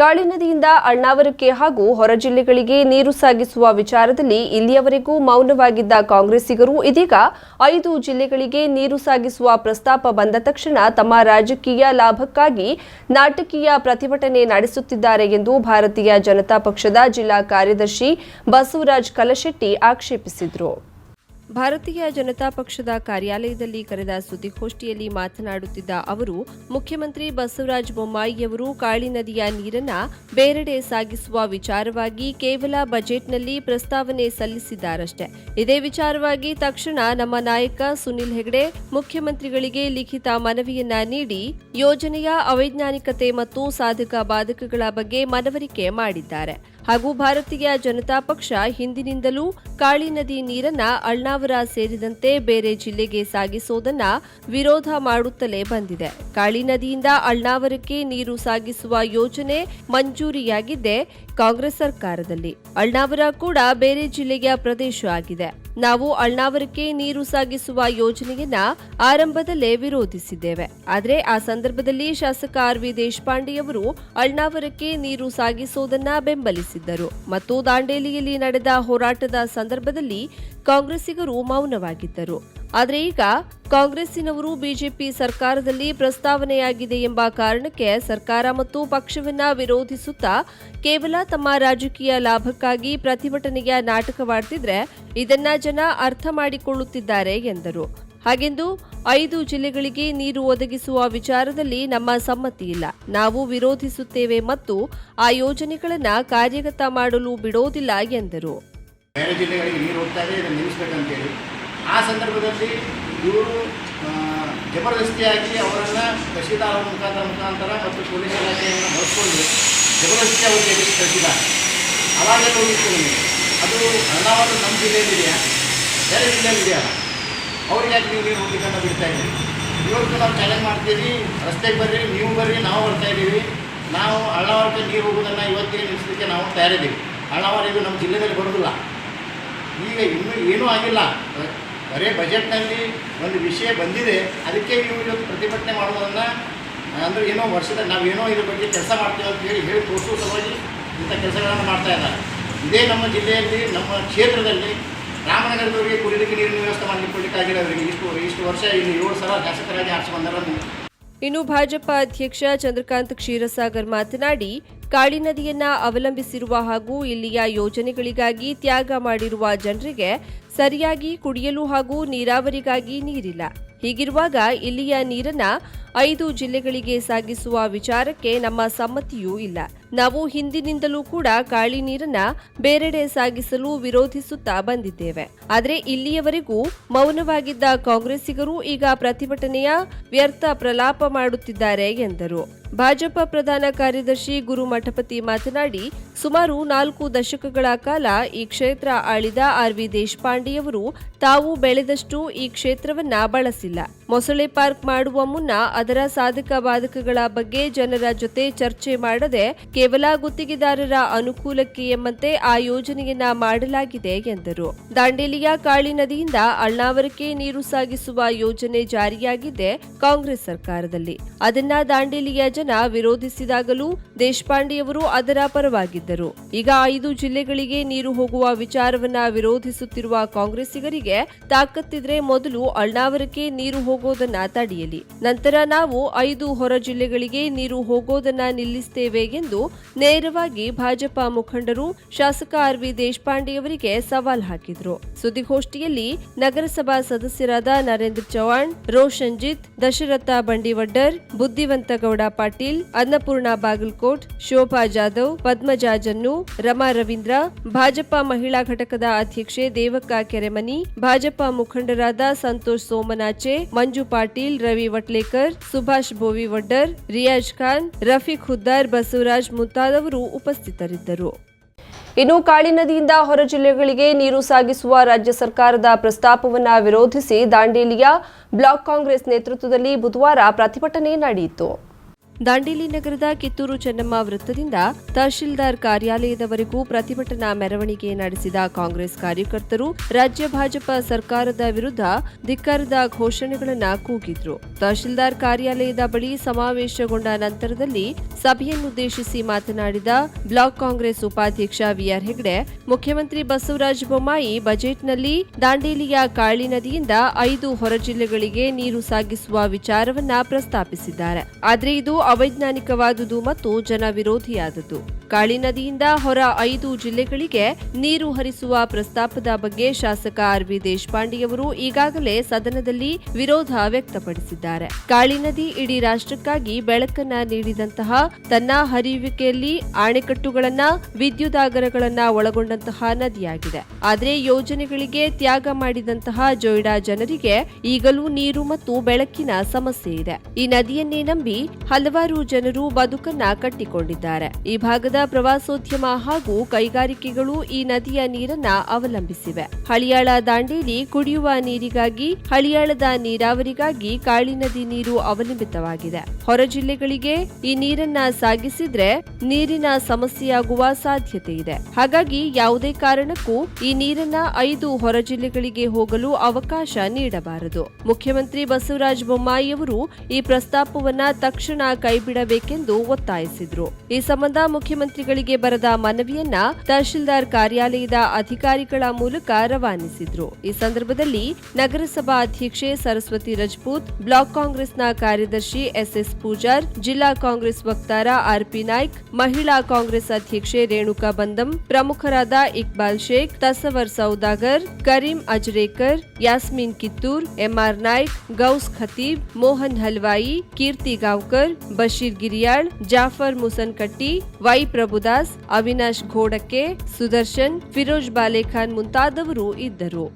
ಕಾಳಿ ನದಿಯಿಂದ ಅಳ್ನಾವರಕ್ಕೆ ಹಾಗೂ ಹೊರ ಜಿಲ್ಲೆಗಳಿಗೆ ನೀರು ಸಾಗಿಸುವ ವಿಚಾರದಲ್ಲಿ ಇಲ್ಲಿಯವರೆಗೂ ಮೌನವಾಗಿದ್ದ ಕಾಂಗ್ರೆಸ್ಸಿಗರು, ಇದೀಗ ಐದು ಜಿಲ್ಲೆಗಳಿಗೆ ನೀರು ಸಾಗಿಸುವ ಪ್ರಸ್ತಾಪ ಬಂದ ತಕ್ಷಣ ತಮ್ಮ ರಾಜಕೀಯ ಲಾಭಕ್ಕಾಗಿ ನಾಟಕೀಯ ಪ್ರತಿಭಟನೆ ನಡೆಸುತ್ತಿದ್ದಾರೆ ಎಂದು ಭಾರತೀಯ ಜನತಾ ಪಕ್ಷದ ಜಿಲ್ಲಾ ಕಾರ್ಯದರ್ಶಿ ಬಸವರಾಜ್ ಕಲಶೆಟ್ಟಿ ಆಕ್ಷೇಪಿಸಿದರು. ಭಾರತೀಯ ಜನತಾ ಪಕ್ಷದ ಕಾರ್ಯಾಲಯದಲ್ಲಿ ಕರೆದ ಸುದ್ದಿಗೋಷ್ಠಿಯಲ್ಲಿ ಮಾತನಾಡುತ್ತಿದ್ದ ಅವರು, ಮುಖ್ಯಮಂತ್ರಿ ಬಸವರಾಜ ಬೊಮ್ಮಾಯಿಯವರು ಕಾಳಿ ನದಿಯ ನೀರನ್ನ ಬೇರೆಡೆ ಸಾಗಿಸುವ ವಿಚಾರವಾಗಿ ಕೇವಲ ಬಜೆಟ್ನಲ್ಲಿ ಪ್ರಸ್ತಾವನೆ ಸಲ್ಲಿಸಿದ್ದಾರಷ್ಟೇ. ಇದೇ ವಿಚಾರವಾಗಿ ತಕ್ಷಣ ನಮ್ಮ ನಾಯಕ ಸುನಿಲ್ ಹೆಗಡೆ ಮುಖ್ಯಮಂತ್ರಿಗಳಿಗೆ ಲಿಖಿತ ಮನವಿಯನ್ನ ನೀಡಿ ಯೋಜನೆಯ ಅವೈಜ್ಞಾನಿಕತೆ ಮತ್ತು ಸಾಧಕ ಬಾಧಕಗಳ ಬಗ್ಗೆ ಮನವರಿಕೆ ಮಾಡಿದ್ದಾರೆ. ಹಾಗೂ ಭಾರತೀಯ ಜನತಾ ಪಕ್ಷ ಹಿಂದಿನಿಂದಲೂ ಕಾಳಿ ನದಿ ನೀರನ್ನ ಅಳ್ನಾವರ ಸೇರಿದಂತೆ ಬೇರೆ ಜಿಲ್ಲೆಗೆ ಸಾಗಿಸುವುದನ್ನ ವಿರೋಧ ಮಾಡುತ್ತಲೇ ಬಂದಿದೆ. ಕಾಳಿ ನದಿಯಿಂದ ಅಳ್ನಾವರಕ್ಕೆ ನೀರು ಸಾಗಿಸುವ ಯೋಜನೆ ಮಂಜೂರಿಯಾಗಿದ್ದೆ ಕಾಂಗ್ರೆಸ್ ಸರ್ಕಾರದಲ್ಲಿ. ಅಳ್ನಾವರ ಕೂಡ ಬೇರೆ ಜಿಲ್ಲೆಯ ಪ್ರದೇಶ ಆಗಿದೆ. ನಾವು ಅಳ್ನಾವರಕ್ಕೆ ನೀರು ಸಾಗಿಸುವ ಯೋಜನೆಯನ್ನ ಆರಂಭದಲ್ಲೇ ವಿರೋಧಿಸಿದ್ದೇವೆ. ಆದರೆ ಆ ಸಂದರ್ಭದಲ್ಲಿ ಶಾಸಕ ಆರ್ ವಿ ದೇಶಪಾಂಡೆಯವರು ಅಳ್ನಾವರಕ್ಕೆ ನೀರು ಸಾಗಿಸೋದನ್ನ ಬೆಂಬಲಿಸಿದ್ದರು. ಮತ್ತು ದಾಂಡೇಲಿಯಲ್ಲಿ ನಡೆದ ಹೋರಾಟದ ಸಂದರ್ಭದಲ್ಲಿ ಕಾಂಗ್ರೆಸ್ಸಿಗರು ಮೌನವಾಗಿದ್ದರು. ಆದರೆ ಈಗ ಕಾಂಗ್ರೆಸ್ಸಿನವರು ಬಿಜೆಪಿ ಸರ್ಕಾರದಲ್ಲಿ ಪ್ರಸ್ತಾವನೆಯಾಗಿದೆ ಎಂಬ ಕಾರಣಕ್ಕೆ ಸರ್ಕಾರ ಮತ್ತು ಪಕ್ಷವನ್ನ ವಿರೋಧಿಸುತ್ತಾ ಕೇವಲ ತಮ್ಮ ರಾಜಕೀಯ ಲಾಭಕ್ಕಾಗಿ ಪ್ರತಿಭಟನೆಯ ನಾಟಕವಾಡ್ತಿದ್ರೆ ಇದನ್ನ ಜನ ಅರ್ಥ ಮಾಡಿಕೊಳ್ಳುತ್ತಿದ್ದಾರೆ ಎಂದರು. ಹಾಗೆಂದು ಐದು ಜಿಲ್ಲೆಗಳಿಗೆ ನೀರು ಒದಗಿಸುವ ವಿಚಾರದಲ್ಲಿ ನಮ್ಮ ಸಮ್ಮತಿ ಇಲ್ಲ. ನಾವು ವಿರೋಧಿಸುತ್ತೇವೆ ಮತ್ತು ಆ ಯೋಜನೆಗಳನ್ನು ಕಾರ್ಯಗತ ಮಾಡಲು ಬಿಡೋದಿಲ್ಲ ಎಂದರು. ಆ ಸಂದರ್ಭದಲ್ಲಿ ಇವರು ಜಬರ್ದಸ್ತಿಯಾಗಿ ಅವರನ್ನು ತಹಶೀಲ್ದಾರ್ ಅವರ ಮುಖಾಂತರ ಮುಖಾಂತರ ಮತ್ತು ಪೊಲೀಸ್ ಇಲಾಖೆಯನ್ನು ಬಳಸ್ಕೊಂಡು ಜಬರ್ದಸ್ತಿ ಅವರಿಗೆ ಎದುರಿಸಿ ಕಳಿಸಿದ್ದಾರೆ ಅವಾಗ ಹೋಗಿತ್ತು ನಮಗೆ ಅದು ಹಣವನ್ನು ನಮ್ಮ ಜಿಲ್ಲೆಯಲ್ಲಿದೆಯಾ? ಬೇರೆ ಜಿಲ್ಲೆಯಲ್ಲಿದೆಯಾ? ಅವ್ರಿಗೆ ಯಾಕೆ ನೀವು ಹೋಗ್ಲಿಕ್ಕನ್ನ ಬಿಡ್ತಾ ಇದ್ದೀವಿ ಇವತ್ತು ನಾವು ಚಾಲೆಂಜ್ ಮಾಡ್ತೀವಿ, ರಸ್ತೆಗೆ ಬರ್ರಿ, ನೀವು ಬರ್ರಿ, ನಾವು ಬರ್ತಾ ಇದ್ದೀವಿ. ನಾವು ಹಳ್ಳವಾರಕ್ಕೆ ನೀರು ಹೋಗೋದನ್ನು ಇವತ್ತಿಗೆ ನಿಲ್ಲಿಸಲಿಕ್ಕೆ ನಾವು ತಯಾರಿದ್ದೀವಿ. ಹಳ್ಳವಾರ ಇದು ನಮ್ಮ ಜಿಲ್ಲೆಯಲ್ಲಿ ಬರೋದಿಲ್ಲ. ಈಗ ಇನ್ನೂ ಏನೂ ಆಗಿಲ್ಲ. ಬರೇ ಬಜೆಟ್ನಲ್ಲಿ ಒಂದು ವಿಷಯ ಬಂದಿದೆ, ಅದಕ್ಕೆ ನೀವು ಇವತ್ತು ಪ್ರತಿಭಟನೆ ಮಾಡೋದನ್ನು ಅಂದರೆ ಏನೋ ವರ್ಷದ ನಾವೇನೋ ಇದ್ರ ಬಗ್ಗೆ ಕೆಲಸ ಮಾಡ್ತೀವಿ ಅಂತ ಹೇಳಿ ಹೇಳಿ ತೋರಿಸೋ ಸಲುವಾಗಿ ಇಂಥ ಕೆಲಸಗಳನ್ನು ಮಾಡ್ತಾ ಇದ್ದಾರೆ. ಇದೇ ನಮ್ಮ ಜಿಲ್ಲೆಯಲ್ಲಿ, ನಮ್ಮ ಕ್ಷೇತ್ರದಲ್ಲಿ ರಾಮನಗರದವರಿಗೆ ಕುಡಿಲಿಕ್ಕೆ ನೀರಿನ ವ್ಯವಸ್ಥೆ ಮಾಡಲಿಕ್ಕೆ ಅವರಿಗೆ ಇಷ್ಟು ಇಷ್ಟು ವರ್ಷ ಇಲ್ಲಿ ಏಳು ಸಲ ಶಾಸಕರಾಗಿ ಆರಿಸಿ ಬಂದಾರ ಇನ್ನು ಭಾಜಪ ಅಧ್ಯಕ್ಷ ಚಂದ್ರಕಾಂತ್ ಕ್ಷೀರಸಾಗರ್ ಮಾತನಾಡಿ, ಕಾಳಿ ನದಿಯನ್ನ ಅವಲಂಬಿಸಿರುವ ಹಾಗೂ ಇಲ್ಲಿಯ ಯೋಜನೆಗಳಿಗಾಗಿ ತ್ಯಾಗ ಮಾಡಿರುವ ಜನರಿಗೆ ಸರಿಯಾಗಿ ಕುಡಿಯಲು ಹಾಗೂ ನೀರಾವರಿಗಾಗಿ ನೀರಿಲ್ಲ. ಹೀಗಿರುವಾಗ ಇಲ್ಲಿಯ ನೀರನ್ನ ಐದು ಜಿಲ್ಲೆಗಳಿಗೆ ಸಾಗಿಸುವ ವಿಚಾರಕ್ಕೆ ನಮ್ಮ ಸಮ್ಮತಿಯೂ ಇಲ್ಲ. ನಾವು ಹಿಂದಿನಿಂದಲೂ ಕೂಡ ಕಾಳಿ ನೀರನ್ನ ಬೇರೆಡೆ ಸಾಗಿಸಲು ವಿರೋಧಿಸುತ್ತಾ ಬಂದಿದ್ದೇವೆ. ಆದರೆ ಇಲ್ಲಿಯವರೆಗೂ ಮೌನವಾಗಿದ್ದ ಕಾಂಗ್ರೆಸ್ಸಿಗರು ಈಗ ಪ್ರತಿಭಟನೆಯ ವ್ಯರ್ಥ ಪ್ರಲಾಪ ಮಾಡುತ್ತಿದ್ದಾರೆ ಎಂದರು. ಭಾಜಪ ಪ್ರಧಾನ ಕಾರ್ಯದರ್ಶಿ ಗುರು ಮಠಪತಿ ಮಾತನಾಡಿ, ಸುಮಾರು ನಾಲ್ಕು ದಶಕಗಳ ಕಾಲ ಈ ಕ್ಷೇತ್ರ ಆಳಿದ ಆರ್ ವಿ ದೇಶಪಾಂಡೆಯವರು ತಾವು ಬೆಳೆದಷ್ಟು ಈ ಕ್ಷೇತ್ರವನ್ನ ಬಳಸಿಲ್ಲ. ಮೊಸಳೆ ಪಾರ್ಕ್ ಮಾಡುವ ಮುನ್ನ ಅದರ ಸಾಧಕ ಬಾಧಕಗಳ ಬಗ್ಗೆ ಜನರ ಜೊತೆ ಚರ್ಚೆ ಮಾಡದೆ ಕೇವಲ ಗುತ್ತಿಗೆದಾರರ ಅನುಕೂಲಕ್ಕೆ ಎಂಬಂತೆ ಆ ಯೋಜನೆಯನ್ನ ಮಾಡಲಾಗಿದೆ ಎಂದರು. ದಾಂಡೇಲಿಯ ಕಾಳಿ ನದಿಯಿಂದ ಅಳ್ನಾವರಕ್ಕೆ ನೀರು ಸಾಗಿಸುವ ಯೋಜನೆ ಜಾರಿಯಾಗಿದೆ ಕಾಂಗ್ರೆಸ್ ಸರ್ಕಾರದಲ್ಲಿ. ಅದನ್ನ ದಾಂಡೇಲಿಯ ಜನ ವಿರೋಧಿಸಿದಾಗಲೂ ದೇಶಪಾಂಡೆಯವರು ಅದರ ಪರವಾಗಿದ್ದರು. ಈಗ ಐದು ಜಿಲ್ಲೆಗಳಿಗೆ ನೀರು ಹೋಗುವ ವಿಚಾರವನ್ನ ವಿರೋಧಿಸುತ್ತಿರುವ ಕಾಂಗ್ರೆಸ್ಸಿಗರಿಗೆ ತಾಕತ್ತಿದ್ರೆ ಮೊದಲು ಅಳ್ನಾವರಕ್ಕೆ ನೀರು ಹೋಗೋದನ್ನ ತಡೆಯಲಿ. ನಂತರ ನಾವು ಐದು ಹೊರ ಜಿಲ್ಲೆಗಳಿಗೆ ನೀರು ಹೋಗೋದನ್ನ ನಿಲ್ಲಿಸ್ತೇವೆ ಎಂದು ನೇರವಾಗಿ ಭಾಜಪ ಮುಖಂಡರು ಶಾಸಕ ಆರ್ ವಿ ದೇಶಪಾಂಡೆಯವರಿಗೆ ಸವಾಲ್ ಹಾಕಿದ್ರು. ಸುದ್ದಿಗೋಷ್ಠಿಯಲ್ಲಿ ನಗರಸಭಾ ಸದಸ್ಯರಾದ ನರೇಂದ್ರ ಚೌಹಾಣ್ ರೋಷನ್ಜಿತ್ ದಶರಥ ಬಂಡಿವಡ್ಡರ್, ಬುದ್ಧಿವಂತಗೌಡ ಪಾಟೀಲ್, ಅನ್ನಪೂರ್ಣ ಬಾಗಲಕೋಟ್, ಶೋಭಾ ಜಾಧವ್ ಪದ್ಮಜಾ ಜನ್ನು ರಮಾ ರವೀಂದ್ರ, ಭಾಜಪಾ ಮಹಿಳಾ ಘಟಕದ ಅಧ್ಯಕ್ಷೆ ದೇವಕ್ಕ ಕೆರೆಮನಿ, ಭಾಜಪಾ ಮುಖಂಡರಾದ ಸಂತೋಷ್ ಸೋಮನಾಚೆ, ಮಂಜು ಪಾಟೀಲ್, ರವಿ ವಟ್ಲೇಕರ್, ಸುಭಾಷ್ ಬೋವಿವಡ್ಡರ್ ರಿಯಾಜ್ ಖಾನ್, ರಫೀಕ್ ಹುದ್ದಾರ್, ಬಸವರಾಜ್ ಮುಂತಾದವರು ಉಪಸ್ಥಿತರಿದ್ದರು. ಇನ್ನು ಕಾಳಿ ನದಿಯಿಂದ ಹೊರ ಜಿಲ್ಲೆಗಳಿಗೆ ನೀರು ಸಾಗಿಸುವ ರಾಜ್ಯ ಸರ್ಕಾರದ ಪ್ರಸ್ತಾಪವನ್ನು ವಿರೋಧಿಸಿ ದಾಂಡೇಲಿಯ ಬ್ಲಾಕ್ ಕಾಂಗ್ರೆಸ್ ನೇತೃತ್ವದಲ್ಲಿ ಬುಧವಾರ ಪ್ರತಿಭಟನೆ ನಡೆಯಿತು. ದಾಂಡೇಲಿ ನಗರದ ಕಿತ್ತೂರು ಚೆನ್ನಮ್ಮ ವೃತ್ತದಿಂದ ತಹಶೀಲ್ದಾರ್ ಕಾರ್ಯಾಲಯದವರೆಗೂ ಪ್ರತಿಭಟನಾ ಮೆರವಣಿಗೆ ನಡೆಸಿದ ಕಾಂಗ್ರೆಸ್ ಕಾರ್ಯಕರ್ತರು ರಾಜ್ಯ ಭಾಜಪ ಸರ್ಕಾರದ ವಿರುದ್ಧ ಧಿಕ್ಕಾರದ ಘೋಷಣೆಗಳನ್ನು ಕೂಗಿದ್ರು. ತಹಶೀಲ್ದಾರ್ ಕಾರ್ಯಾಲಯದ ಬಳಿ ಸಮಾವೇಶಗೊಂಡ ನಂತರದಲ್ಲಿ ಸಭೆಯನ್ನುದ್ದೇಶಿಸಿ ಮಾತನಾಡಿದ ಬ್ಲಾಕ್ ಕಾಂಗ್ರೆಸ್ ಉಪಾಧ್ಯಕ್ಷ ವಿಆರ್ ಹೆಗ್ಡೆ, ಮುಖ್ಯಮಂತ್ರಿ ಬಸವರಾಜ ಬೊಮ್ಮಾಯಿ ಬಜೆಟ್ನಲ್ಲಿ ದಾಂಡೇಲಿಯ ಕಾಳಿ ನದಿಯಿಂದ ಐದು ಹೊರ ಜಿಲ್ಲೆಗಳಿಗೆ ನೀರು ಸಾಗಿಸುವ ವಿಚಾರವನ್ನ ಪ್ರಸ್ತಾಪಿಸಿದ್ದಾರೆ. ಆದರೆ ಇದು ಅವೈಜ್ಞಾನಿಕವಾದುದು ಮತ್ತು ಜನ ವಿರೋಧಿಯಾದದ್ದು ಕಾಳಿ ನದಿಯಿಂದ ಹೊರ ಐದು ಜಿಲ್ಲೆಗಳಿಗೆ ನೀರು ಹರಿಸುವ ಪ್ರಸ್ತಾಪದ ಬಗ್ಗೆ ಶಾಸಕ ಆರ್ ವಿ ದೇಶಪಾಂಡೆಯವರು ಈಗಾಗಲೇ ಸದನದಲ್ಲಿ ವಿರೋಧ ವ್ಯಕ್ತಪಡಿಸಿದ್ದಾರೆ. ಕಾಳಿ ನದಿ ಇಡೀ ರಾಷ್ಟ್ರಕ್ಕಾಗಿ ಬೆಳಕನ್ನ ನೀಡಿದಂತಹ ತನ್ನ ಹರಿಯುವಿಕೆಯಲ್ಲಿ ಅಣೆಕಟ್ಟುಗಳನ್ನ ವಿದ್ಯುದಾಗರಗಳನ್ನ ಒಳಗೊಂಡಂತಹ ನದಿಯಾಗಿದೆ. ಆದರೆ ಯೋಜನೆಗಳಿಗೆ ತ್ಯಾಗ ಮಾಡಿದಂತಹ ಜೊಯ್ಡಾ ಜನರಿಗೆ ಈಗಲೂ ನೀರು ಮತ್ತು ಬೆಳಕಿನ ಸಮಸ್ಯೆ ಇದೆ. ಈ ನದಿಯನ್ನೇ ನಂಬಿ ಹಲವಾರು ಜನರು ಬದುಕನ್ನ ಕಟ್ಟಿಕೊಂಡಿದ್ದಾರೆ. ಈ ಭಾಗದ ಪ್ರವಾಸೋದ್ಯಮ ಹಾಗೂ ಕೈಗಾರಿಕೆಗಳು ಈ ನದಿಯ ನೀರನ್ನ ಅವಲಂಬಿಸಿವೆ. ಹಳಿಯಾಳ ದಾಂಡೇಲಿ ಕುಡಿಯುವ ನೀರಿಗಾಗಿ, ಹಳಿಯಾಳದ ನೀರಾವರಿಗಾಗಿ ಕಾಳಿ ನದಿ ನೀರು ಅವಲಂಬಿತವಾಗಿದೆ. ಹೊರ ಜಿಲ್ಲೆಗಳಿಗೆ ಈ ನೀರನ್ನ ಸಾಗಿಸಿದ್ರೆ ನೀರಿನ ಸಮಸ್ಯೆಯಾಗುವ ಸಾಧ್ಯತೆ ಇದೆ. ಹಾಗಾಗಿ ಯಾವುದೇ ಕಾರಣಕ್ಕೂ ಈ ನೀರನ್ನ ಐದು ಹೊರ ಜಿಲ್ಲೆಗಳಿಗೆ ಹೋಗಲು ಅವಕಾಶ ನೀಡಬಾರದು. ಮುಖ್ಯಮಂತ್ರಿ ಬಸವರಾಜ ಬೊಮ್ಮಾಯಿಯವರು ಈ ಪ್ರಸ್ತಾಪವನ್ನ ತಕ್ಷಣ ಕೈಬಿಡಬೇಕೆಂದು ಒತ್ತಾಯಿಸಿದ್ರು. ಈ ಸಂಬಂಧ ಮುಖ್ಯಮಂತ್ರಿಗಳಿಗೆ ಬರೆದ ಮನವಿಯನ್ನ ತಹಶೀಲ್ದಾರ್ ಕಾರ್ಯಾಲಯದ ಅಧಿಕಾರಿಗಳ ಮೂಲಕ ರವಾನಿಸಿದ್ರು. ಈ ಸಂದರ್ಭದಲ್ಲಿ ನಗರಸಭಾ ಅಧ್ಯಕ್ಷೆ ಸರಸ್ವತಿ ರಜಪೂತ್, ಬ್ಲಾಕ್ ಕಾಂಗ್ರೆಸ್ನ ಕಾರ್ಯದರ್ಶಿ ಎಸ್ಎಸ್ ಪೂಜಾರ್, ಜಿಲ್ಲಾ ಕಾಂಗ್ರೆಸ್ ವಕ್ತಾರ ಆರ್ಪಿ ನಾಯ್ಕ್, ಮಹಿಳಾ ಕಾಂಗ್ರೆಸ್ ಅಧ್ಯಕ್ಷೆ ರೇಣುಕಾ ಬಂದಂ, ಪ್ರಮುಖರಾದ Iqbal Sheikh Tasawar Saudagar, Karim Ajrekar, Yasmeen Kittur, M R Naik, Ghouse Khatib, Mohan Halwai, Keerti Gaonkar, Basheer Giriyal, Jafar Musankatti, Y Prabhudas Avinash Ghodke Sudarshan, Firoz Balekhan ಮುಂತಾದವರು ಇದ್ದರು.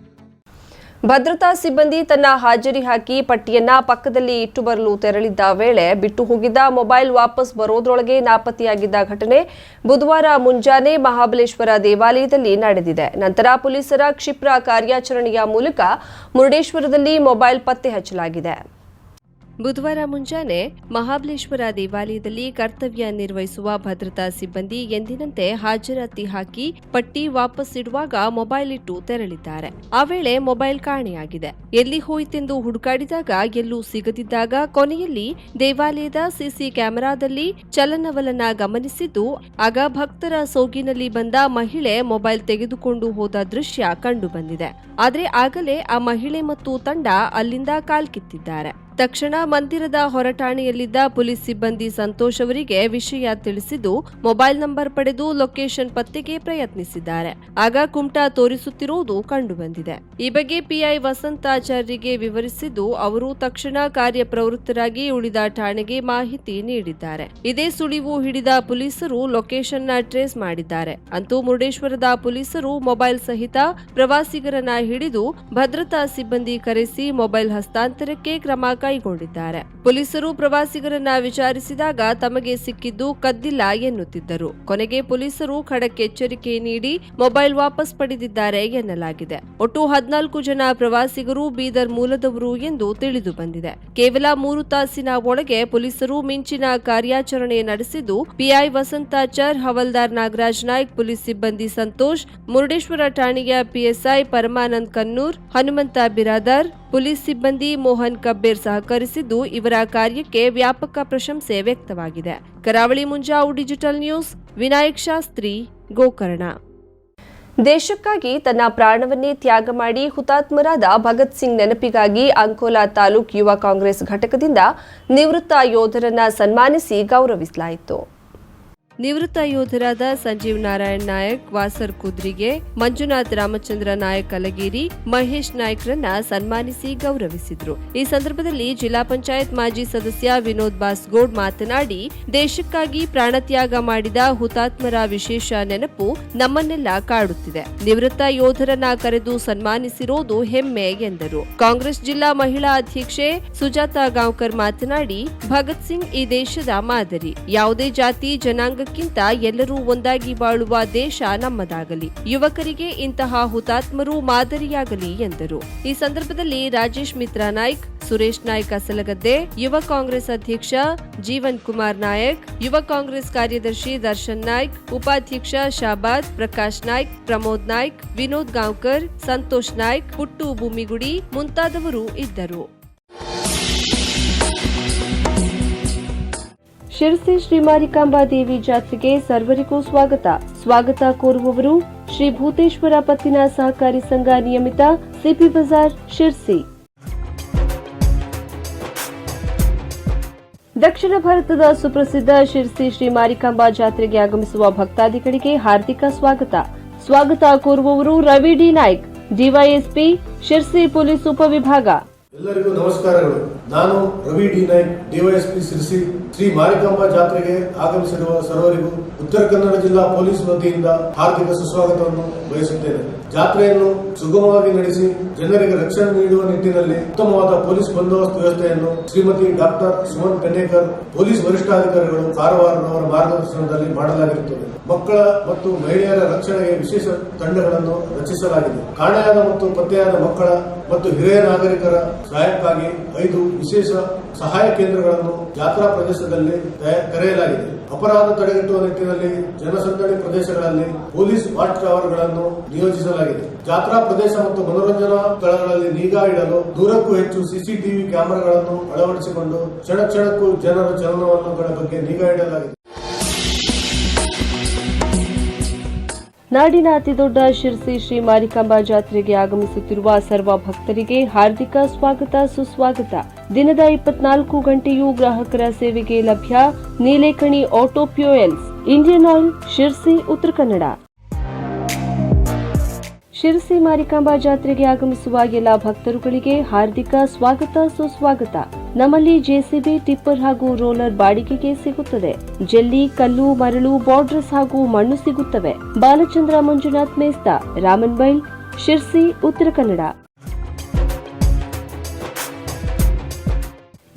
ಭದ್ರತಾ ಸಿಬ್ಬಂದಿ ತನ್ನ ಹಾಜರಿ ಹಾಕಿ ಪಟ್ಟಿಯನ್ನ ಪಕ್ಕದಲ್ಲಿ ಇಟ್ಟು ಬರಲು ತೆರಳಿದ್ದ ವೇಳೆ ಬಿಟ್ಟು ಹೋಗಿದ್ದ ಮೊಬೈಲ್ ವಾಪಸ್ ಬರೋದ್ರೊಳಗೆ ನಾಪತ್ತೆಯಾಗಿದ್ದ ಘಟನೆ ಬುಧವಾರ ಮುಂಜಾನೆ ಮಹಾಬಲೇಶ್ವರ ದೇವಾಲಯದಲ್ಲಿ ನಡೆದಿದೆ. ನಂತರ ಪೊಲೀಸರ ಕ್ಷಿಪ್ರ ಕಾರ್ಯಾಚರಣೆಯ ಮೂಲಕ ಮುರುಡೇಶ್ವರದಲ್ಲಿ ಮೊಬೈಲ್ ಪತ್ತೆ ಹಚ್ಚಲಾಗಿದೆ. ಬುಧವಾರ ಮುಂಜಾನೆ ಮಹಾಬಲೇಶ್ವರ ದೇವಾಲಯದಲ್ಲಿ ಕರ್ತವ್ಯ ನಿರ್ವಹಿಸುವ ಭದ್ರತಾ ಸಿಬ್ಬಂದಿ ಎಂದಿನಂತೆ ಹಾಜರಾತಿ ಹಾಕಿ ಪಟ್ಟಿ ವಾಪಸ್ ಇಡುವಾಗ ಮೊಬೈಲ್ ಇಟ್ಟು ತೆರಳಿದ್ದಾರೆ. ಆ ವೇಳೆ ಮೊಬೈಲ್ ಕಾಣೆಯಾಗಿದೆ. ಎಲ್ಲಿ ಹೋಯಿತೆಂದು ಹುಡುಕಾಡಿದಾಗ ಎಲ್ಲೂ ಸಿಗದಿದ್ದಾಗ ಕೊನೆಯಲ್ಲಿ ದೇವಾಲಯದ ಸಿಸಿ ಕ್ಯಾಮೆರಾದಲ್ಲಿ ಚಲನವಲನ ಗಮನಿಸಿದ್ದು, ಆಗ ಭಕ್ತರ ಸೋಗಿನಲ್ಲಿ ಬಂದ ಮಹಿಳೆ ಮೊಬೈಲ್ ತೆಗೆದುಕೊಂಡು ಹೋದ ದೃಶ್ಯ ಕಂಡುಬಂದಿದೆ. ಆದರೆ ಆಗಲೇ ಆ ಮಹಿಳೆ ಮತ್ತು ತಂಡ ಅಲ್ಲಿಂದ ಕಾಲ್ಕಿತ್ತಿದ್ದಾರೆ. ತಕ್ಷಣ ಮಂದಿರದ ಹೊರಠಾಣೆಯಲ್ಲಿದ್ದ ಪೊಲೀಸ್ ಸಿಬ್ಬಂದಿ ಸಂತೋಷ್ ಅವರಿಗೆ ವಿಷಯ ತಿಳಿಸಿದ್ದು, ಮೊಬೈಲ್ ನಂಬರ್ ಪಡೆದು ಲೊಕೇಶನ್ ಪತ್ತೆಗೆ ಪ್ರಯತ್ನಿಸಿದ್ದಾರೆ. ಆಗ ಕುಮಟಾ ತೋರಿಸುತ್ತಿರುವುದು ಕಂಡುಬಂದಿದೆ. ಈ ಬಗ್ಗೆ ಪಿಐ ವಸಂತಾಚಾರ್ಯರಿಗೆ ವಿವರಿಸಿದ್ದು, ಅವರು ತಕ್ಷಣ ಕಾರ್ಯಪ್ರವೃತ್ತರಾಗಿ ಉಳಿದ ಠಾಣೆಗೆ ಮಾಹಿತಿ ನೀಡಿದ್ದಾರೆ. ಇದೇ ಸುಳಿವು ಹಿಡಿದ ಪೊಲೀಸರು ಲೊಕೇಶನ್ನ ಟ್ರೇಸ್ ಮಾಡಿದ್ದಾರೆ. ಅಂತೂ ಮುರುಡೇಶ್ವರದ ಪೊಲೀಸರು ಮೊಬೈಲ್ ಸಹಿತ ಪ್ರವಾಸಿಗರನ್ನ ಹಿಡಿದು ಭದ್ರತಾ ಸಿಬ್ಬಂದಿ ಕರೆಸಿ ಮೊಬೈಲ್ ಹಸ್ತಾಂತರಕ್ಕೆ ಕ್ರಮ ಕೈಗೊಂಡಿದ್ದಾರೆ. ಪೊಲೀಸರು ಪ್ರವಾಸಿಗರನ್ನ ವಿಚಾರಿಸಿದಾಗ ತಮಗೆ ಸಿಕ್ಕಿದ್ದು ಕದ್ದಿಲ್ಲ ಎನ್ನುತ್ತಿದ್ದರು. ಕೊನೆಗೆ ಪೊಲೀಸರು ಖಡಕ್ ಎಚ್ಚರಿಕೆ ನೀಡಿ ಮೊಬೈಲ್ ವಾಪಸ್ ಪಡೆದಿದ್ದಾರೆ ಎನ್ನಲಾಗಿದೆ. ಒಟ್ಟು ಹದಿನಾಲ್ಕು ಜನ ಪ್ರವಾಸಿಗರು ಬೀದರ್ ಮೂಲದವರು ಎಂದು ತಿಳಿದು ಬಂದಿದೆ. ಕೇವಲ ಮೂರು ತಾಸಿನ ಒಳಗೆ ಪೊಲೀಸರು ಮಿಂಚಿನ ಕಾರ್ಯಾಚರಣೆ ನಡೆಸಿದ್ದು, ಪಿಐ ವಸಂತಾಚಾರ್ ಹವಲ್ದಾರ್ ನಾಗರಾಜ್ ನಾಯ್ಕ್, ಪೊಲೀಸ್ ಸಿಬ್ಬಂದಿ ಸಂತೋಷ್, ಮುರುಡೇಶ್ವರ ಠಾಣೆಯ ಪಿಎಸ್ಐ ಪರಮಾನಂದ್ ಕನ್ನೂರ್, ಹನುಮಂತ ಬಿರಾದಾರ್ ಪೊಲೀಸ್ ಸಿಬ್ಬಂದಿ ಮೋಹನ್ ಕಬ್ಬೇರ್ ಸಹಕರಿಸಿದ್ದು ಇವರ ಕಾರ್ಯಕ್ಕೆ ವ್ಯಾಪಕ ಪ್ರಶಂಸೆ ವ್ಯಕ್ತವಾಗಿದೆ. Karavali Munjavu digital news, Vinayak Shastri, Gokarna. ದೇಶಕ್ಕಾಗಿ ತನ್ನ ಪ್ರಾಣವನ್ನೇ ತ್ಯಾಗ ಮಾಡಿ ಹುತಾತ್ಮರಾದ ಭಗತ್ ಸಿಂಗ್ ನೆನಪಿಗಾಗಿ ಅಂಕೋಲಾ ತಾಲೂಕು ಯುವ ಕಾಂಗ್ರೆಸ್ ಘಟಕದಿಂದ ನಿವೃತ್ತ ಯೋಧರನ್ನ ಸನ್ಮಾನಿಸಿ ಗೌರವಿಸಲಾಯಿತು. ನಿವೃತ್ತ ಯೋಧರಾದ ಸಂಜೀವ್ ನಾರಾಯಣ್ ನಾಯಕ್, ವಾಸರ್ ಕುದ್ರಿಗೆ, ಮಂಜುನಾಥ್ ರಾಮಚಂದ್ರ ನಾಯಕ್ ಅಲಗೇರಿ ಮಹೇಶ್ ನಾಯ್ಕ್ರನ್ನ ಸನ್ಮಾನಿಸಿ ಗೌರವಿಸಿದ್ರು. ಈ ಸಂದರ್ಭದಲ್ಲಿ ಜಿಲ್ಲಾ ಪಂಚಾಯತ್ ಮಾಜಿ ಸದಸ್ಯ ವಿನೋದ್ ಬಾಸ್ಗೌಡ್ ಮಾತನಾಡಿ, ದೇಶಕ್ಕಾಗಿ ಪ್ರಾಣತ್ಯಾಗ ಮಾಡಿದ ಹುತಾತ್ಮರ ವಿಶೇಷ ನೆನಪು ನಮ್ಮನ್ನೆಲ್ಲ ಕಾಡುತ್ತಿದೆ. ನಿವೃತ್ತ ಯೋಧರನ್ನ ಕರೆದು ಸನ್ಮಾನಿಸಿರೋದು ಹೆಮ್ಮೆ ಎಂದರು. ಕಾಂಗ್ರೆಸ್ ಜಿಲ್ಲಾ ಮಹಿಳಾ ಅಧ್ಯಕ್ಷೆ ಸುಜಾತಾ ಗಾಂವ್ಕರ್ ಮಾತನಾಡಿ, ಭಗತ್ ಸಿಂಗ್ ಈ ದೇಶದ ಮಾದರಿ. ಯಾವುದೇ ಜಾತಿ ಜನಾಂಗ ಧರ್ಮಕ್ಕಿಂತ ಎಲ್ಲರೂ ಒಂದಾಗಿ ಬಾಳುವ ದೇಶ ನಮ್ಮದಾಗಲಿ. ಯುವಕರಿಗೆ ಇಂತಹ ಹುತಾತ್ಮರು ಮಾದರಿಯಾಗಲಿ ಎಂದರು. ಈ ಸಂದರ್ಭದಲ್ಲಿ ರಾಜೇಶ್ ಮಿತ್ರಾ ನಾಯ್ಕ್, ಸುರೇಶ್ ನಾಯ್ಕ ಅಸಲಗದ್ದೆ ಯುವ ಕಾಂಗ್ರೆಸ್ ಅಧ್ಯಕ್ಷ ಜೀವನ್ ಕುಮಾರ್ ನಾಯಕ್, ಯುವ ಕಾಂಗ್ರೆಸ್ ಕಾರ್ಯದರ್ಶಿ ದರ್ಶನ್ ನಾಯ್ಕ್, ಉಪಾಧ್ಯಕ್ಷ ಶಾಬಾದ್, ಪ್ರಕಾಶ್ ನಾಯ್ಕ್, ಪ್ರಮೋದ್ ನಾಯ್ಕ್, ವಿನೋದ್ ಗಾಂವ್ಕರ್, ಸಂತೋಷ್ ನಾಯ್ಕ್ ಪುಟ್ಟು ಭೂಮಿಗುಡಿ ಮುಂತಾದವರು ಇದ್ದರು. ಶಿರಸಿ ಶ್ರೀ ಮಾರಿಕಾಂಬಾ ದೇವಿ ಜಾತ್ರೆಗೆ ಸರ್ವರಿಗೂ ಸ್ವಾಗತ. ಸ್ವಾಗತ ಕೋರುವವರು ಶ್ರೀ ಭೂತೇಶ್ವರ ಪತ್ತಿನ ಸಹಕಾರಿ ಸಂಘ ನಿಯಮಿತ ಸಿಪಿ ಬಜಾರ್ ಶಿರ್ಸಿ. ದಕ್ಷಿಣ ಭಾರತದ ಸುಪ್ರಸಿದ್ಧ ಶಿರ್ಸಿ ಶ್ರೀ ಮಾರಿಕಾಂಬಾ ಜಾತ್ರೆಗೆ ಆಗಮಿಸುವ ಭಕ್ತಾದಿಗಳಿಗೆ ಹಾರ್ದಿಕ ಸ್ವಾಗತ. ಸ್ವಾಗತ ಕೋರುವವರು Ravi D Naik, DYSP, Sirsi police ಉಪವಿಭಾಗ. ಎಲ್ಲರಿಗೂ ನಮಸ್ಕಾರಗಳು. ನಾನು ರವಿ ಡಿ ನಾಯ್ಕ್ ಡಿವೈಎಸ್ಪಿ ಸಿರಿಸಿ, ಶ್ರೀ ಮಾರಿಕಾಂಬಾ ಜಾತ್ರೆಗೆ ಆಗಮಿಸಿರುವ ಸರ್ವರಿಗೂ ಉತ್ತರ ಕನ್ನಡ ಜಿಲ್ಲಾ ಪೊಲೀಸ್ ವತಿಯಿಂದ ಹಾರ್ದಿಕ ಸುಸ್ವಾಗತವನ್ನು ಬಯಸುತ್ತೇನೆ. ಜಾತ್ರೆಯನ್ನು ಸುಗಮವಾಗಿ ನಡೆಸಿ ಜನರಿಗೆ ರಕ್ಷಣೆ ನೀಡುವ ನಿಟ್ಟಿನಲ್ಲಿ ಉತ್ತಮವಾದ ಪೊಲೀಸ್ ಬಂದೋಬಸ್ತ್ ವ್ಯವಸ್ಥೆಯನ್ನು ಶ್ರೀಮತಿ ಡಾಕ್ಟರ್ ಸುಮನ್ ಕನ್ನೇಕರ್, ಪೊಲೀಸ್ ವರಿಷ್ಠಾಧಿಕಾರಿಗಳು ಕಾರವಾರನವರ ಮಾರ್ಗದರ್ಶನದಲ್ಲಿ ಮಾಡಲಾಗಿರುತ್ತದೆ. ಮಕ್ಕಳ ಮತ್ತು ಮಹಿಳೆಯರ ರಕ್ಷಣೆಗೆ ವಿಶೇಷ ತಂಡಗಳನ್ನು ರಚಿಸಲಾಗಿದೆ. ಕಾಣೆಯಾದ ಮತ್ತು ಪತ್ತೆಯಾದ ಮಕ್ಕಳ ಮತ್ತು ಹಿರಿಯ ನಾಗರಿಕರ ಸಹಾಯಕ್ಕಾಗಿ ಐದು ವಿಶೇಷ ಸಹಾಯ ಕೇಂದ್ರಗಳನ್ನು ಜಾತ್ರಾ ಪ್ರದೇಶದಲ್ಲಿ ತೆರೆಯಲಾಗಿದೆ. ಅಪರಾಧ ತಡೆಗಟ್ಟುವ ನಿಟ್ಟಿನಲ್ಲಿ ಜನಸಂದಣಿ ಪ್ರದೇಶಗಳಲ್ಲಿ ಪೊಲೀಸ್ ವಾಚ್ ಟವರ್ಗಳನ್ನು ನಿಯೋಜಿಸಲಾಗಿದೆ. ಜಾತ್ರಾ ಪ್ರದೇಶ ಮತ್ತು ಮನೋರಂಜನಾ ಸ್ಥಳಗಳಲ್ಲಿ ನಿಗಾ ಇಡಲು ದೂರಕ್ಕೂ ಹೆಚ್ಚು ಸಿಸಿಟಿವಿ ಕ್ಯಾಮೆರಾಗಳನ್ನು ಅಳವಡಿಸಿಕೊಂಡು ಕ್ಷಣ ಕ್ಷಣಕ್ಕೂ ಜನರ ಚಲನವಲನಗಳ ಬಗ್ಗೆ ನಿಗಾ ಇಡಲಾಗಿದೆ. ನಾಡಿನ ಅತಿದೊಡ್ಡ ಶಿರಸಿ ಶ್ರೀ ಮಾರಿಕಾಂಬಾ ಜಾತ್ರೆಗೆ ಆಗಮಿಸುತ್ತಿರುವ ಸರ್ವ ಭಕ್ತರಿಗೆ ಹಾರ್ದಿಕ ಸ್ವಾಗತ, ಸುಸ್ವಾಗತ. ದಿನದ ಇಪ್ಪತ್ನಾಲ್ಕು ಗಂಟೆಯೂ ಗ್ರಾಹಕರ ಸೇವೆಗೆ ಲಭ್ಯ. Nilekani auto fuels Indian Oil, Sirsi, Uttara Kannada. Sirsi Marikamba ಜಾತ್ರೆಗೆ ಆಗಮಿಸುವ ಎಲ್ಲ ಭಕ್ತರುಗಳಿಗೆ ಹಾರ್ದಿಕ ಸ್ವಾಗತ, ಸುಸ್ವಾಗತ. ನಮ್ಮಲ್ಲಿ ಜೆಸಿಬಿ, ಟಿಪ್ಪರ್ ಹಾಗೂ ರೋಲರ್ ಬಾಡಿಗೆಗೆ ಸಿಗುತ್ತದೆ. ಜಲ್ಲಿ, ಕಲ್ಲು, ಮರಳು, ಬಾರ್ಡರ್ಸ್ ಹಾಗೂ ಮಣ್ಣು ಸಿಗುತ್ತವೆ. ಬಾಲಚಂದ್ರ ಮಂಜುನಾಥ್ ಮೇಸ್ತಾ ರಾಮನ್ಬೈಲ್ ಶಿರ್ಸಿ, ಉತ್ತರ ಕನ್ನಡ.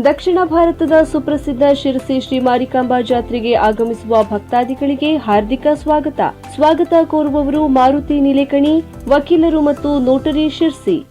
ದಕ್ಷಿಣ ಭಾರತದ ಸುಪ್ರಸಿದ್ಧ ಶಿರಸಿ ಶ್ರೀ ಮಾರಿಕಾಂಬಾ ಜಾತ್ರೆಗೆ ಆಗಮಿಸುವ ಭಕ್ತಾದಿಗಳಿಗೆ ಹಾರ್ದಿಕ ಸ್ವಾಗತ. ಸ್ವಾಗತ ಕೋರುವವರು ಮಾರುತಿ ನಿಲೇಕಣಿ, ವಕೀಲರು ಮತ್ತು ನೋಟರಿ ಶಿರ್ಸಿ.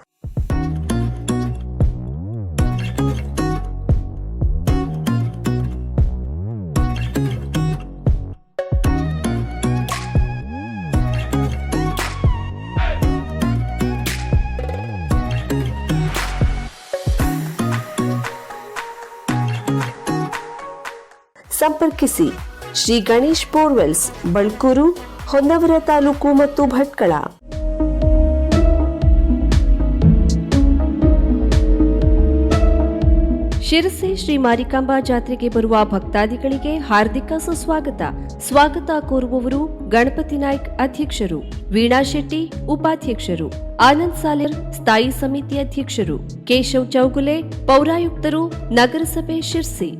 ಸಂಪರ್ಕಿಸಿ. ಶ್ರೀ ಗಣೇಶ್ ಬೋರ್ವೆಲ್ಸ್ ಬಳ್ಕೂರು, ಹೊನ್ನವರ ತಾಲೂಕು ಮತ್ತು ಭಟ್ಕಳ. ಶಿರಸಿ ಶ್ರೀ ಮಾರಿಕಾಂಬಾ ಜಾತ್ರೆಗೆ ಬರುವ ಭಕ್ತಾದಿಗಳಿಗೆ ಹಾರ್ದಿಕ ಸುಸ್ವಾಗತ. ಸ್ವಾಗತ ಕೋರುವವರು ಗಣಪತಿ ನಾಯ್ಕ್ ಅಧ್ಯಕ್ಷರು, ವೀಣಾ ಶೆಟ್ಟಿ ಉಪಾಧ್ಯಕ್ಷರು, ಆನಂದ್ ಸಾಲೇರ್ ಸ್ಥಾಯಿ ಸಮಿತಿ ಅಧ್ಯಕ್ಷರು, ಕೇಶವ್ ಚೌಗುಲೆ ಪೌರಾಯುಕ್ತರು, ನಗರಸಭೆ ಶಿರ್ಸಿ.